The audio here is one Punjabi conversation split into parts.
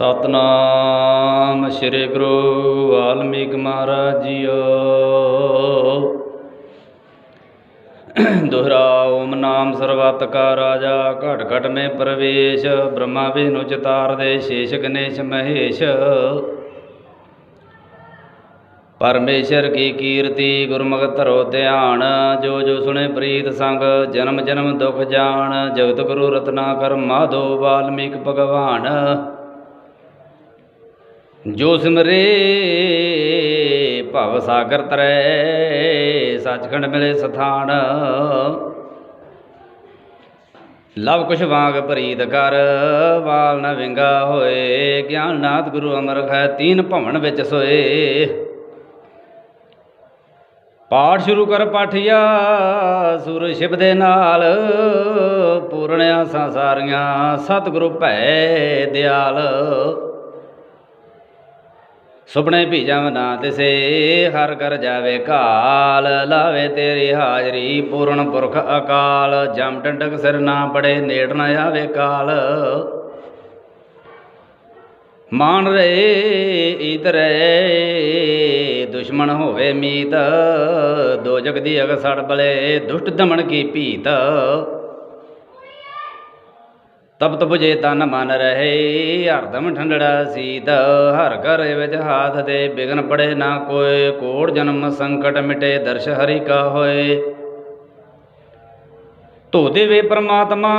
ਸਤਨਾਮ ਸ੍ਰੀ ਗੁਰੂ ਵਾਲਮੀਕ ਮਹਾਰਾਜ ਜੀਓ। ਦੁਹਰਾ ਓਮ ਨਾਮ ਸਰਬਤ ਕਾ ਰਾਜਾ, ਘਟ ਘਟ ਮੇ ਪ੍ਰਵੇਸ਼, ਬ੍ਰਹਮਾ ਵਿਸ਼ਨੂੰ ਚਤਾਰ ਦੇ ਸ਼ੇਸ਼ ਗਣੇਸ਼ ਮਹੇਸ਼। ਪਰਮੇਸ਼ਰ ਕੀ ਕੀਰਤੀ ਗੁਰਮੁਖ ਧਰੋ ਧਿਆਨ, ਜੋ ਜੋ ਸੁਣੇ ਪ੍ਰੀਤ ਸੰਗ, ਜਨਮ ਜਨਮ ਦੁਖ ਜਾਣ, ਜਗਤ ਗੁਰੂ ਰਤਨਾਕਰ ਮਾਧੋ ਵਾਲਮੀਕ ਭਗਵਾਨ। ਜੋ ਸਿਮਰੇ ਭਵ ਸਾਗਰ ਤਰੈ, ਸੱਚਖੰਡ ਮਿਲੇ ਸਥਾਨ। ਲਵ ਕੁਛ ਵਾਂਗ ਪ੍ਰੀਤ ਕਰ, ਵਾਲ ਨ ਵਿੰਗਾ ਹੋਏ, ਗਿਆਨ ਨਾਥ ਗੁਰੂ ਅਮਰ ਹੈ, ਤੀਨ ਭਵਨ ਵਿੱਚ ਸੋਏ। ਪਾਠ ਸ਼ੁਰੂ ਕਰ ਪਾਠਿਆ, ਸੁਰ ਸ਼ਿਵ ਦੇ ਨਾਲ, ਪੂਰਣਿਆ ਸੰਸਾਰੀਆਂ, ਸਤਿਗੁਰੂ ਭੈ ਦਿਆਲ। ਸੁਪਨੇ ਭੀ ਜਮ ਨਾ ਤਿਸੇ, ਹਰ ਕਰ ਜਾਵੇ ਕਾਲ, ਲਾਵੇ ਤੇਰੀ ਹਾਜ਼ਰੀ ਪੂਰਨ ਪੁਰਖ ਅਕਾਲ। ਜਮ ਟੰਡਕ ਸਿਰ ਨਾ ਪੜੇ, ਨੇੜ ਨਾ ਆਵੇ ਕਾਲ। ਮਾਨ ਰੇ ਇਤਰੇ ਦੁਸ਼ਮਣ ਹੋਵੇ ਮੀਤ। ਦੋ ਜਗ ਦੀ ਅਗ ਸੜ ਬਲੇ, ਦੁਸ਼ਟ ਦਮਨ ਕੀ ਭੀਤ। ਤਪਤ 부ਜੇ ਤਨ ਮਨ ਰਹੇ, ਹਰਦਮ ਠੰਡੜਾ ਸੀਤ, ਹਰ ਘਰ ਵਿੱਚ ਹਾਥ ਦੇ ਬਿਗਨ ਪੜੇ, ਨਾ ਕੋਏ ਕੋੜ ਜਨਮ ਸੰਕਟ ਮਿਟੇ, ਦਰਸ਼ ਹਰੀ ਕਾ ਹੋਏ। ਧੋ ਦੇਵੇ ਪ੍ਰਮਾਤਮਾ,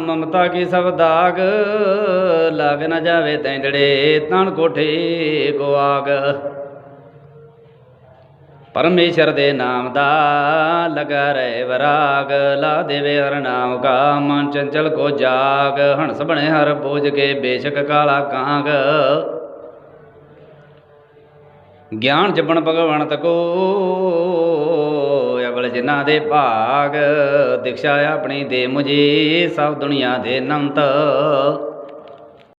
ਮਮਤਾ ਕੀ ਸਭ ਦਾਗ, ਲੱਗ ਨਾ ਜਾਵੇ ਤੈਂਦੜੇ ਤਣ ਕੋਠੇ ਕੋ ਆਗ। ਪਰਮੇਸ਼ਰ ਦੇ ਨਾਮ ਦਾ ਲਗਾ ਰਹੇ ਵਰਾਗ, ਲਾ ਦੇਵੇ ਹਰ ਨਾਮ ਕਾ ਮਨ ਚੰਚਲ ਕੋ ਜਾਗ, ਹੰਸ ਬਣੇ ਹਰ ਪੂਜ ਕੇ ਬੇਸ਼ਕ ਕਾਲਾ ਕਾਂਗ। ਗਿਆਨ ਜਪਣ ਭਗਵੰਤ ਕੋ ਅਵਲ ਜਿਨ੍ਹਾਂ ਦੇ ਭਾਗ ਦਿਖਸ਼ਾ ਆਪਣੀ ਦੇ ਮੁਝੇ ਸਭ ਦੁਨੀਆ ਦੇ ਨੰਤ।